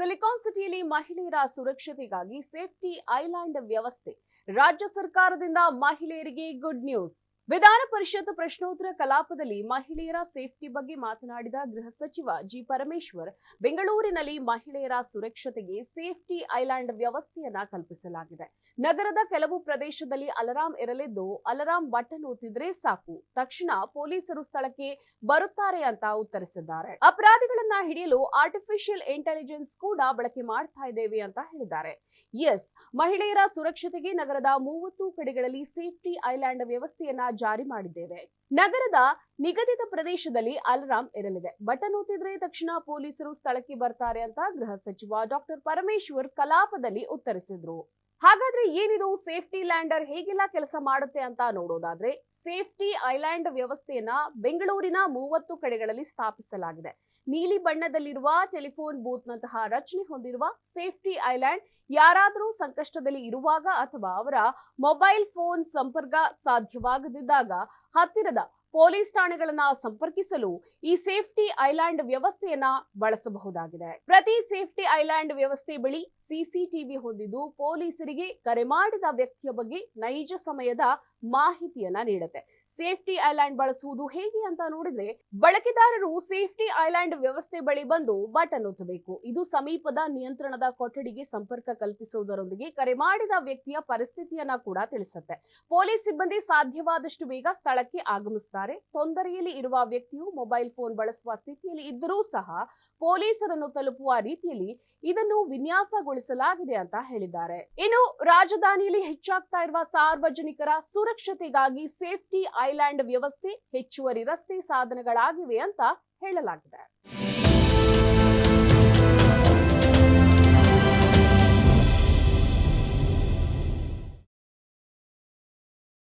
Silicon ಸಿಟಿಯಲ್ಲಿ ಮಹಿಳೆಯರ ಸುರಕ್ಷತೆಗಾಗಿ ಸೇಫ್ಟಿ ಐಲ್ಯಾಂಡ್ ವ್ಯವಸ್ಥೆ. ರಾಜ್ಯ ಸರ್ಕಾರದಿಂದ ಮಹಿಳೆಯರಿಗೆ ಗುಡ್ ನ್ಯೂಸ್. ವಿಧಾನ ಪರಿಷತ್ ಪ್ರಶ್ನೋತ್ತರ ಕಲಾಪದಲ್ಲಿ ಮಹಿಳೆಯರ ಸೇಫ್ಟಿ ಬಗ್ಗೆ ಮಾತನಾಡಿದ ಗೃಹ ಸಚಿವ ಜಿ ಪರಮೇಶ್ವರ್ ಬೆಂಗಳೂರಿನಲ್ಲಿ ಮಹಿಳೆಯರ ಸುರಕ್ಷತೆಗೆ ಸೇಫ್ಟಿ ಐಲ್ಯಾಂಡ್ ವ್ಯವಸ್ಥೆಯನ್ನ ಕಲ್ಪಿಸಲಾಗಿದೆ. ನಗರದ ಕೆಲವು ಪ್ರದೇಶದಲ್ಲಿ ಅಲಾರಾಂ ಇರಲಿದ್ದು ಅಲಾರಾಂ ಬಟನ್ ಒತ್ತಿದ್ರೆ ಸಾಕು, ತಕ್ಷಣ ಪೊಲೀಸರು ಸ್ಥಳಕ್ಕೆ ಬರುತ್ತಾರೆ ಅಂತ ಉತ್ತರಿಸಿದ್ದಾರೆ. ಅಪರಾಧಿಗಳನ್ನ ಹಿಡಿಯಲು ಆರ್ಟಿಫಿಷಿಯಲ್ ಇಂಟೆಲಿಜೆನ್ಸ್ ಕೂಡ ಬಳಕೆ ಮಾಡ್ತಾ ಇದ್ದೇವೆ ಅಂತ ಹೇಳಿದ್ದಾರೆ. ಎಸ್ ಮಹಿಳೆಯರ ಸುರಕ್ಷತೆಗೆ ನಗರದ ಮೂವತ್ತು ಕಡೆಗಳಲ್ಲಿ ಸೇಫ್ಟಿ ಐಲ್ಯಾಂಡ್ ವ್ಯವಸ್ಥೆಯನ್ನ ಜಾರಿ ಮಾಡಿದ್ದೇವೆ. ನಗರದ ನಿಗದಿತ ಪ್ರದೇಶದಲ್ಲಿ ಅಲಾರಾಂ ಇರಲಿದೆ. ಬಟನ್ ಒತ್ತಿದ್ರೆ ತಕ್ಷಣ ಪೊಲೀಸರು ಸ್ಥಳಕ್ಕೆ ಬರ್ತಾರೆ ಅಂತ ಗೃಹ ಸಚಿವ ಡಾಕ್ಟರ್ ಪರಮೇಶ್ವರ್ ಕಲಾಪದಲ್ಲಿ ಉತ್ತರಿಸಿದ್ರು. ಹಾಗಾದ್ರೆ ಏನಿದು? ಸೇಫ್ಟಿ ಲ್ಯಾಂಡರ್ ಹೇಗೆಲ್ಲ ಕೆಲಸ ಮಾಡುತ್ತೆ ಅಂತ ನೋಡೋದಾದ್ರೆ, ಸೇಫ್ಟಿ ಐಲ್ಯಾಂಡ್ ವ್ಯವಸ್ಥೆಯನ್ನ ಬೆಂಗಳೂರಿನ ಮೂವತ್ತು ಕಡೆಗಳಲ್ಲಿ ಸ್ಥಾಪಿಸಲಾಗಿದೆ. ನೀಲಿ ಬಣ್ಣದಲ್ಲಿರುವ ಟೆಲಿಫೋನ್ ಬೂತ್ ನಂತಹ ರಚನೆ ಹೊಂದಿರುವ ಸೇಫ್ಟಿ ಐಲ್ಯಾಂಡ್ ಯಾರಾದರೂ ಸಂಕಷ್ಟದಲ್ಲಿ ಇರುವಾಗ ಅಥವಾ ಅವರ ಮೊಬೈಲ್ ಫೋನ್ ಸಂಪರ್ಕ ಸಾಧ್ಯವಾಗದಿದ್ದಾಗ ಹತ್ತಿರದ ಪೊಲೀಸ್ ಠಾಣೆಗಳನ್ನ ಸಂಪರ್ಕಿಸಲು ಈ ಸೇಫ್ಟಿ ಐಲ್ಯಾಂಡ್ ವ್ಯವಸ್ಥೆಯನ್ನ ಬಳಸಬಹುದಾಗಿದೆ. ಪ್ರತಿ ಸೇಫ್ಟಿ ಐಲ್ಯಾಂಡ್ ವ್ಯವಸ್ಥೆ ಬಳಿ ಸಿಸಿಟಿವಿ ಹೊಂದಿದ್ದು ಪೊಲೀಸರಿಗೆ ಕರೆ ಮಾಡಿದ ವ್ಯಕ್ತಿಯ ಬಗ್ಗೆ ನೈಜ ಸಮಯದ ಮಾಹಿತಿಯನ್ನ ನೀಡುತ್ತೆ. ಸೇಫ್ಟಿ ಐಲ್ಯಾಂಡ್ ಬಳಸುವುದು ಹೇಗೆ ಅಂತ ನೋಡಿದ್ರೆ ಬಳಕೆದಾರರು ಸೇಫ್ಟಿ ಐಲ್ಯಾಂಡ್ ವ್ಯವಸ್ಥೆ ಬಳಿ ಬಂದು ಬಟನ್ ಒತ್ತಬೇಕು. ಇದು ಸಮೀಪದ ನಿಯಂತ್ರಣದ ಕೊಠಡಿಗೆ ಸಂಪರ್ಕ ಕಲ್ಪಿಸುವುದರೊಂದಿಗೆ ಕರೆ ಮಾಡಿದ ವ್ಯಕ್ತಿಯ ಪರಿಸ್ಥಿತಿಯನ್ನ ಕೂಡ ತಿಳಿಸುತ್ತೆ. ಪೊಲೀಸ್ ಸಿಬ್ಬಂದಿ ಸಾಧ್ಯವಾದಷ್ಟು ಬೇಗ ಸ್ಥಳಕ್ಕೆ ಆಗಮಿಸುತ್ತಾರೆ ತೊಂದರೆಯಲ್ಲಿ ಇರುವ ವ್ಯಕ್ತಿಯು ಮೊಬೈಲ್ ಫೋನ್ ಬಳಸುವ ಸ್ಥಿತಿಯಲ್ಲಿ ಇದ್ದರೂ ಸಹ ಪೊಲೀಸರನ್ನು ತಲುಪುವ ರೀತಿಯಲ್ಲಿ ಇದನ್ನು ವಿನ್ಯಾಸಗೊಳಿಸಲಾಗಿದೆ ಅಂತ ಹೇಳಿದ್ದಾರೆ. ಇನ್ನು ರಾಜಧಾನಿಯಲ್ಲಿ ಹೆಚ್ಚಾಗ್ತಾ ಇರುವ ಸಾರ್ವಜನಿಕರ ಸುರಕ್ಷತೆಗಾಗಿ ಸೇಫ್ಟಿ ಐಲ್ಯಾಂಡ್ ವ್ಯವಸ್ಥೆ ಹೆಚ್ಚುವರಿ ರಸ್ತೆ ಸಾಧನಗಳಾಗಿವೆ ಅಂತ ಹೇಳಲಾಗಿದೆ.